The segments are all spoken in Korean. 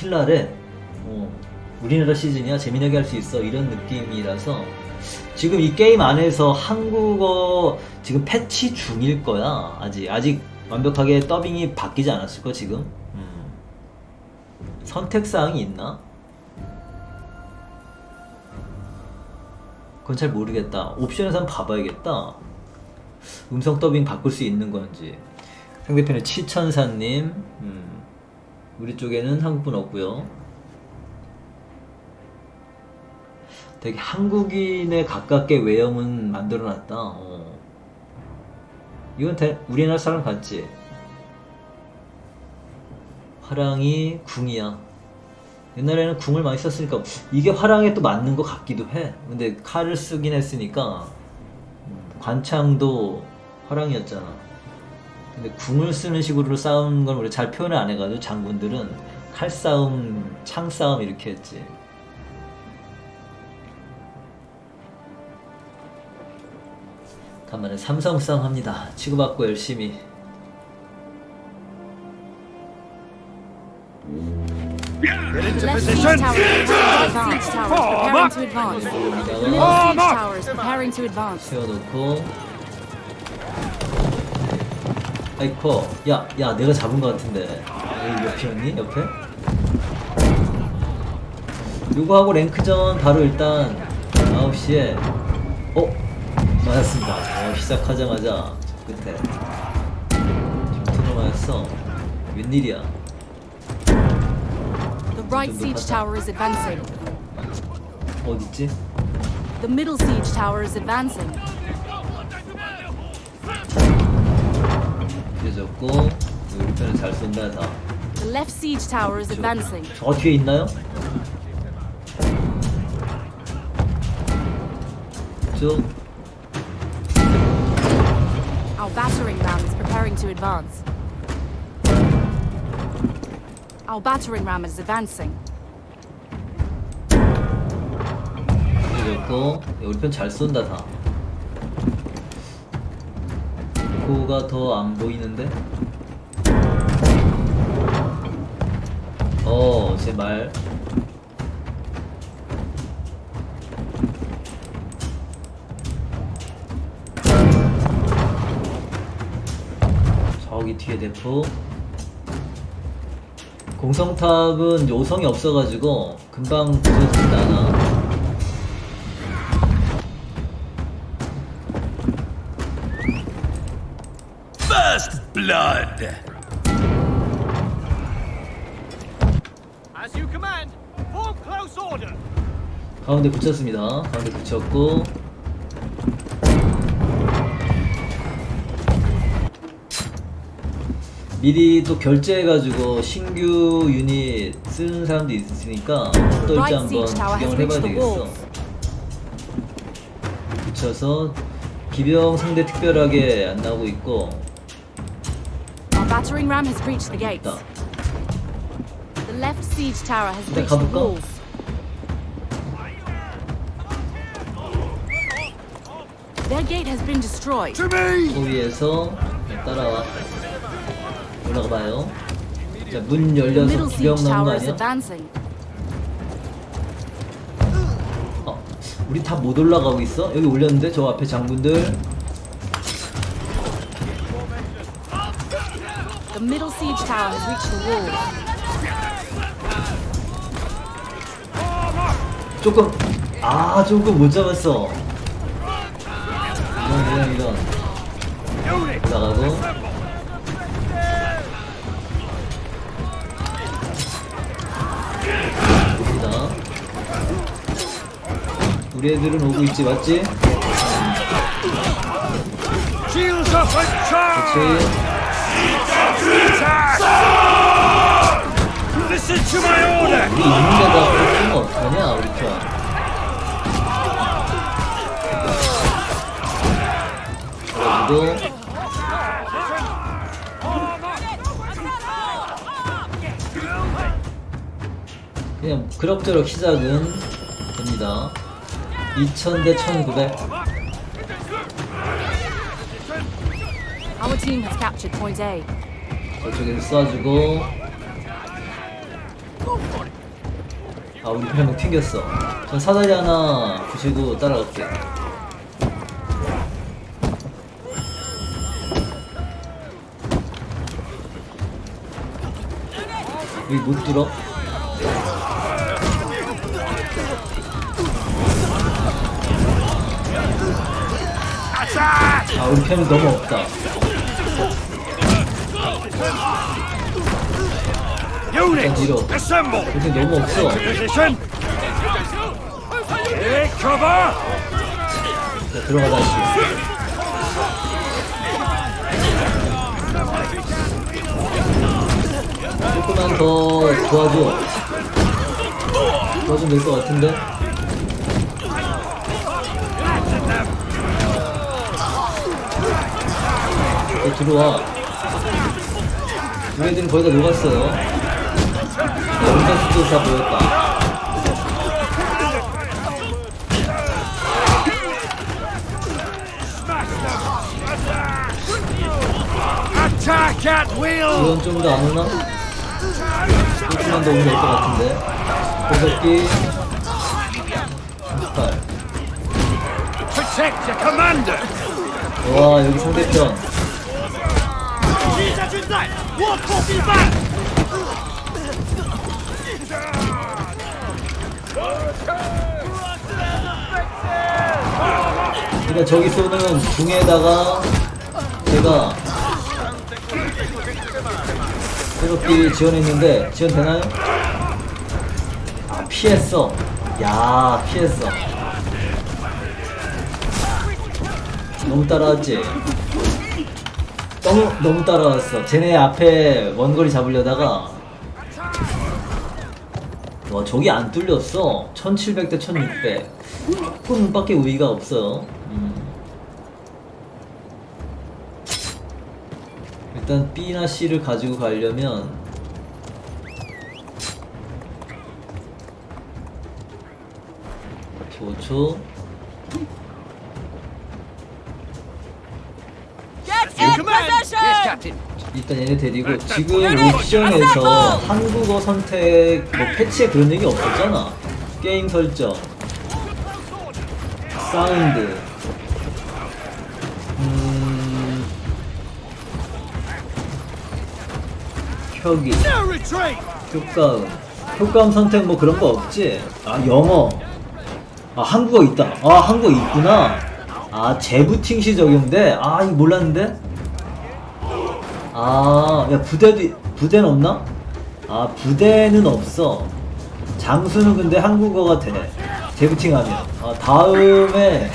신랄해. 어, 우리나라 시즌이야 재미나게 할 수 있어 이런 느낌이라서 지금 이 게임 안에서 한국어 지금 패치 중일 거야 아직 아직 완벽하게 더빙이 바뀌지 않았을 거 지금. 음. 선택 사항이 있나? 그건 잘 모르겠다. 옵션에서 한번 봐봐야겠다. 음성 더빙 바꿀 수 있는 건지. 상대편에 치천사님, 음, 우리 쪽에는 한국분 없고요. 되게 한국인에 가깝게 외형은 만들어놨다. 어. 이건 대, 우리나라 사람 같지? 화랑이 궁이야. 옛날에는 궁을 많이 썼으니까 이게 화랑에 또 맞는 것 같기도 해. 근데 칼을 쓰긴 했으니까 음, 관창도 화랑이었잖아. 근데 궁을 쓰는 식으로 싸우는 건 우리 잘 표현을 안 해가지고 장군들은 칼 싸움, 창 싸움 이렇게 했지. 간만에 삼성 싸움 합니다. 치고받고 열심히. Left siege preparing to advance. Middle siege preparing to advance. 세워놓고 아이코 야, 야 내가 잡은 것 같은데 여기 옆이었니? 옆에? 요거 하고 랭크전 바로 일단 9시에 어? 맞았습니다 어, 시작하자마자 저 끝에 지금 맞았어 웬일이야 The right siege tower is advancing. 어딨지? The middle siege tower is advancing. 그래졌고 우리 편은 잘 쏜다 다 The left siege tower is advancing. 저 뒤에 있나요? 쭉 Our battering ram is preparing to advance. Our battering ram is advancing. 그래졌고 우리 편 잘 쏜다 다 코가 더 안 보이는데? 어, 제 말. 저기 뒤에 대포. 공성탑은 요성이 없어가지고 금방 부서지진 않아. Blood. As you command, form close order. 가운데 붙였습니다. 가운데 붙였고 미리 또 결제해가지고 신규 유닛 쓰는 사람도 있으니까 어떨지 한번 구경을 해봐야 되겠어. 붙여서 기병 상대 특별하게 안 나오고 있고 battering ram has breached the gates. The left siege tower has breached the walls. Their gate has been destroyed. To me. 거기에서 따라와 올라가 봐요. 자 문 The 열려서 middle siege 나온 거 tower is 아니야? advancing. 어, 우리 다 못 올라가고 있어? 여기 올렸는데 저 앞에 장군들 The middle siege tower has reached the wall. 조금 아 조금 못 잡았어. 이런 이런 이런 올라가고 봅니다. 우리 애들은 오고 있지 맞지? Shields up and charge. 그렇지. Listen to my order. 우리 있는 데다 쓰면 어떡하냐 우리 편. 그래가지고 그냥 그럭저럭 시작은 됩니다. 2000대 1900. Our team has captured point A. 저쪽에서 쏴주고. 아 우리 편명 튕겼어. 전 사다리 하나 부시고 따라갈게. 여기 못 뚫어? 아 우리 편이 너무 없다 Assemble. 우리 편 너무 없어. Cover. 자, 들어가 다시 조금만 더 도와줘. 도와주면 될 것 같은데? 또 들어와. 얘네들은 거의 다 녹았어요 연탄수도 다 보였다. 이건 좀 더 안 오나? 조금만 더 오면 될 것 같은데. 고석기 38. Protect your commander. 와, 여기 상대편. 그러니까 저기 쏘는 중에다가 제가 고석기 지원했는데 지원 되나요? 아, 피했어. 야, 피했어. 너무 따라왔지? 너무 너무 따라왔어. 쟤네 앞에 원거리 잡으려다가 와 저기 안 뚫렸어. 1700대 1600. 조금밖에 우위가 없어요. 음. 일단 B나 C를 가지고 가려면 조초 일단 얘네 데리고 지금 옵션에서 한국어 선택 뭐 패치에 그런 얘기 없었잖아 게임 설정 사운드 음 retreat. 효과음 효과음 선택 뭐 그런 거 없지? 아 영어 아 한국어 있다 아 한국어 있구나 아 재부팅 시 적용돼? 아 이거 몰랐는데? 아 야 부대도 부대는 없나? 아 부대는 없어 장수는 근데 한국어가 돼 재부팅 하면 아 다음에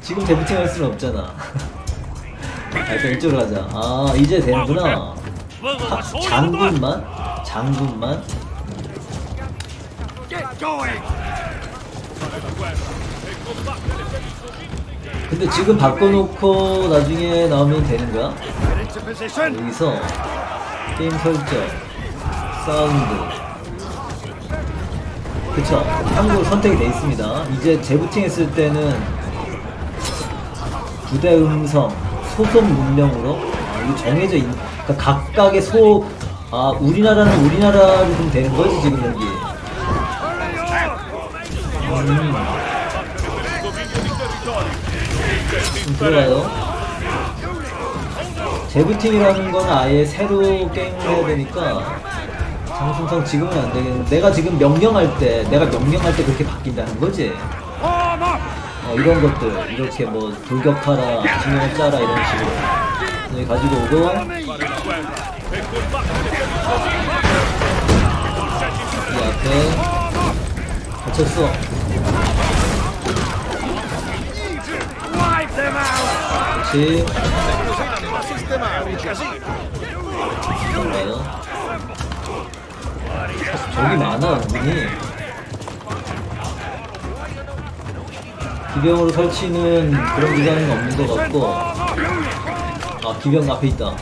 지금 재부팅 할 수는 없잖아 아 일단 이쪽으로 가자 아 이제 되는구나 하, 장군만? 장군만? Going. 근데 지금 바꿔놓고 나중에 나오면 되는 거야? 여기서 게임 설정, 사운드. 그쵸? 한국어 선택이 돼 있습니다. 이제 재부팅 했을 때는 부대 음성, 소속 문명으로 아, 이거 정해져 있 그러니까 각각의 소, 아 우리나라는 우리나라로 좀 되는 거지 지금 여기. 음. 좀 들어가요 재부팅이라는 건 아예 새로 게임을 해야 되니까 장순성 지금은 안 되겠는데 내가 지금 명령할 때 내가 명령할 때 그렇게 바뀐다는 거지. 어, 이런 것들. 이렇게 뭐 돌격하라 진영을 짜라 이런 식으로. 여기 가지고 오고. 이 앞에. 갇혔어. them out. 그렇지 뭔가요? 저기 많아 은근히 기병으로 설치는 그런 기간은 없는 것 같고 아 기병 앞에 있다.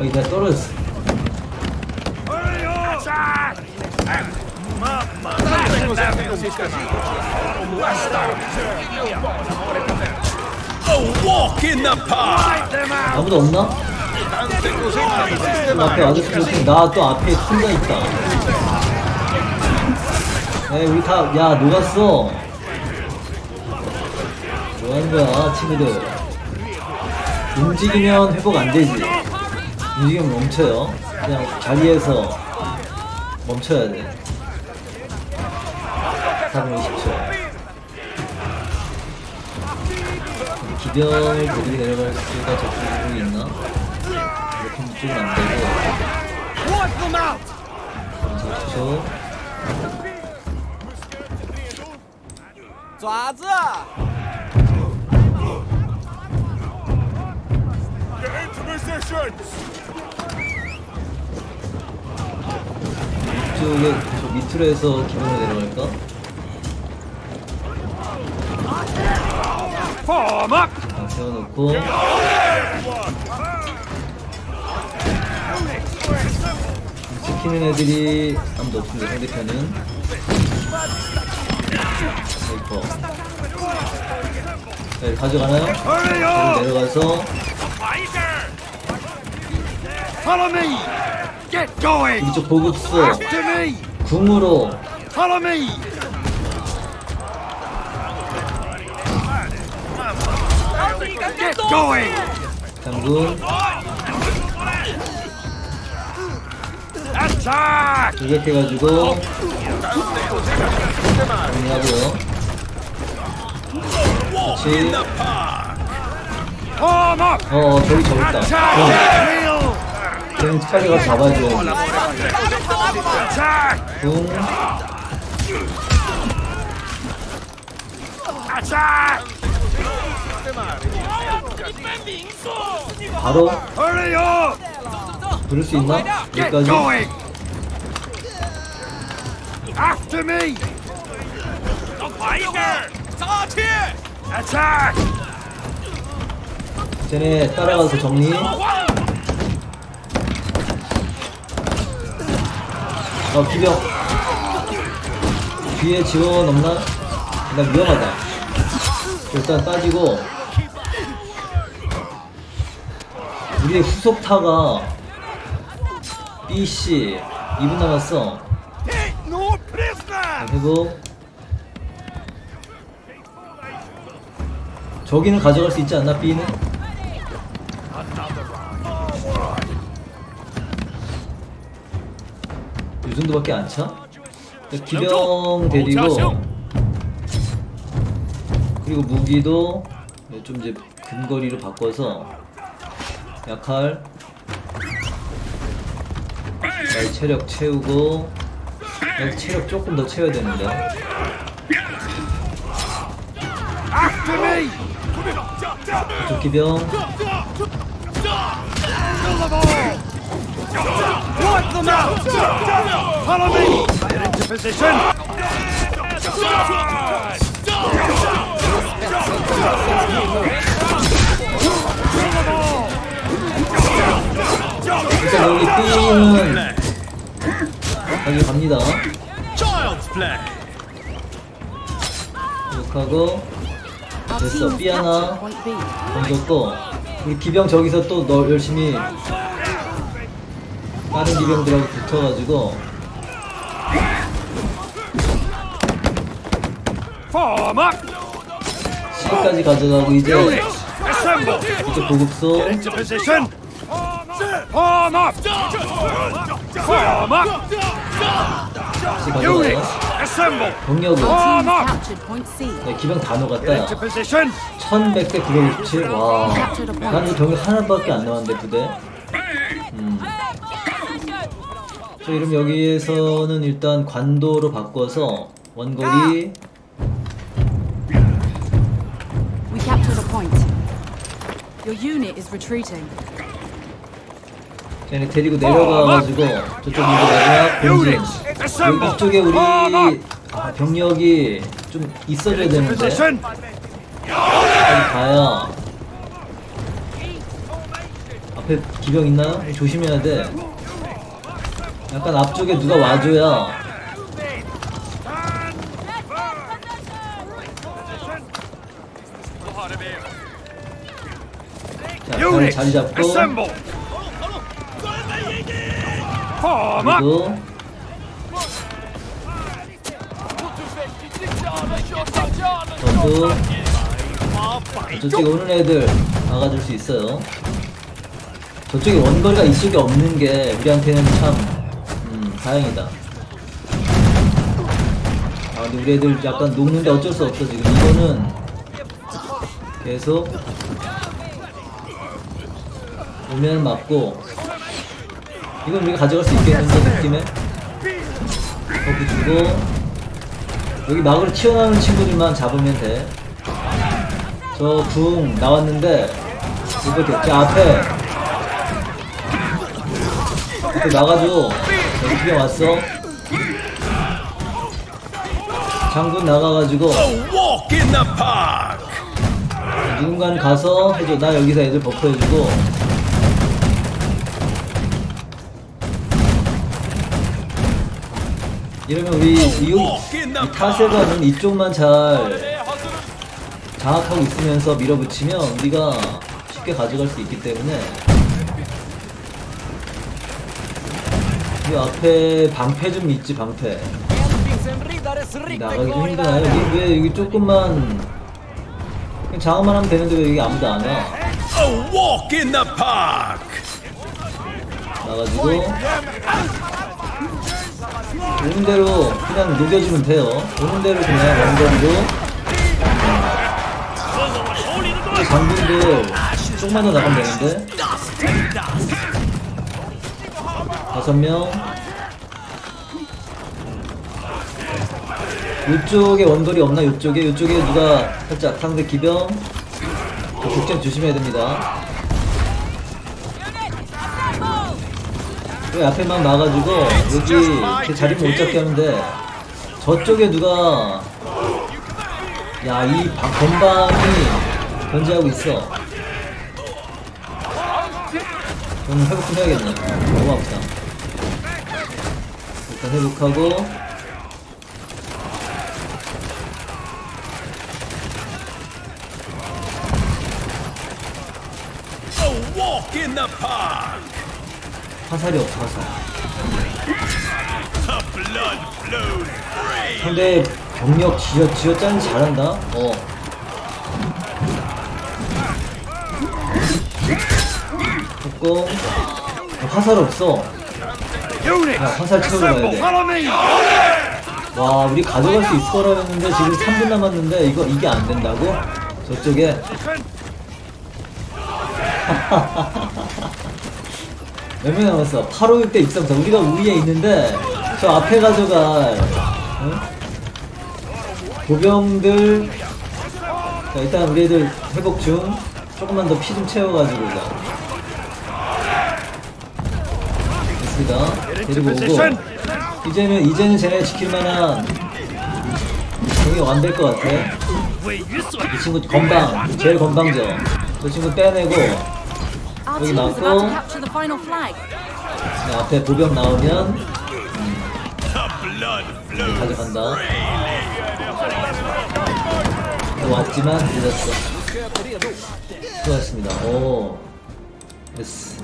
여기 다 떨어졌어 아무도 없나? 좀 앞에 와줬으면 좋겠는데 나또 앞에 순간 있다. 에 우리 다야 녹았어. 뭐하는 거야 친구들? 움직이면 회복 안 되지. 움직이면 멈춰요. 그냥 자리에서 멈춰야 돼. 4분 20초 기병을 거기 내려갈 수가 저쪽에 있나? 이렇게 쪽은 안 되고! 40초 爪子! 이쪽에 저 밑으로 해서 기병을 내려갈까? 자, 세워놓고. 지키는 애들이 아무도 없습니다 상대편은. 스나이퍼. 네, 가져가나요? 내려가서! 이쪽 보급소! 궁으로 going! 장군 Attack! 조작해가지고 정리하고요 그렇지 Form up! 어 저기 저기 있다 어, Attack! 걔는 빨리 가서 잡아줘 Attack! 궁 Attack! 바로! 부를 수 있나? 여기까지! After me! Attack! 쟤네 따라가서 정리 어 기병 뒤에 지원 없나? 나 위험하다 일단 따지고 우리의 후속타가 B씨 2분 남았어! 회복 저기는 가져갈 수 있지 않나 B는? 이 정도밖에 안 차? 기병 데리고 그리고 무기도 좀 이제 근거리로 바꿔서 약할 날 체력 채우고 여기 체력 조금 더 채워야 되는데! 이쪽 기병 일단 여기 B는 여기 갑니다 Our 됐어 하나 B. 던졌고 우리 기병 저기서 또 너 열심히 다른 기병들하고 붙어가지고! C까지 가져가고 이제! 이쪽 보급소 Position! Form up! Form up! 가져가요 Assemble! Form team up! captured point C. 네, 기병 다 Get 녹았다 into position! 1100대 967. 와. 나는 병력 하나밖에 안 나왔는데 부대. 음. 자, 이럼 여기에서는 일단 관도로 바꿔서 원거리 We captured a point. Your unit is retreating. 쟤네 데리고 내려가가지고 저쪽 이제 마지막 Assemble! 이쪽에 우리! 아, 병력이 좀 있어줘야 되는데! 빨리 가야 앞에 기병 있나요? 조심해야 돼 약간 앞쪽에 누가 와줘야 자! 자리 잡고! 그리고 전부 저쪽에 오는 애들 막아줄 수 있어요. 저쪽에 원거리가 이쪽에 없는 게 우리한테는 참 음, 다행이다. 아 근데 우리 애들 약간 녹는데 어쩔 수 없어 지금 이거는 계속 오면 맞고 이건 우리가 가져갈 수 있겠는데 느낌에 버프 주고 여기 막으로 튀어나오는 친구들만 잡으면 돼. 저붕 나왔는데 이렇게 저 앞에 앞에 나가줘. 여기 그냥 왔어. 장군 나가가지고. 누군가는 가서 해줘. 나 여기서 애들 버프 해주고. 이러면 우리 이, 이 타세가는 이쪽만 잘 장악하고 있으면서 밀어붙이면 우리가 쉽게 가져갈 수 있기 때문에 이 앞에 방패 좀 있지 방패 나가기 좀 힘드나요? 여기 왜 여기 조금만 그냥 장악만 하면 되는데 왜 여기 아무도 안 와? A walk in the park. 나가지고 오는 대로 그냥 녹여주면 돼요. 오는 대로 그냥 원거리로 장군들 조금만 더 나가면 되는데 다섯 명 이쪽에 원거리 없나? 이쪽에 이쪽에 누가 살짝 상대 기병 국정 조심해야 됩니다. 그 앞에만 막아주고 여기 이렇게 자리 못 잡게 하는데 저쪽에 누가 야 이 건방이 견제하고 있어. 좀 회복 좀 해야겠네. 너무 아프다. 일단 회복하고 A walk in the park. 화살이 없어 화살 The blood flows free. 상대 병력 쥐어 짜는 잘한다 어 됐고 화살 없어 야, 화살 채우러 가야 assemble, 돼. follow me! 와 우리 가져갈 수 있을 거라 했는데 지금 3분 남았는데 이거 이게 안 된다고? 저쪽에 몇 명 남았어? 856대 634 우리가 우위에 있는데 저 앞에 가져갈 응? 보병들 자 일단 우리 애들 회복 중 조금만 더 피 좀 채워가지고 자 됐습니다 데리고 오고 이제는 이제는 쟤네 지킬 만한 공이 안될것 같아. 이 친구 건방, 제일 건방져. 저 친구 빼내고 여기 capture the final flag. 네, 앞에 보병 나오면 flows. 가져간다. 왔지만 늦었어. 수고하셨습니다. 오, 됐어.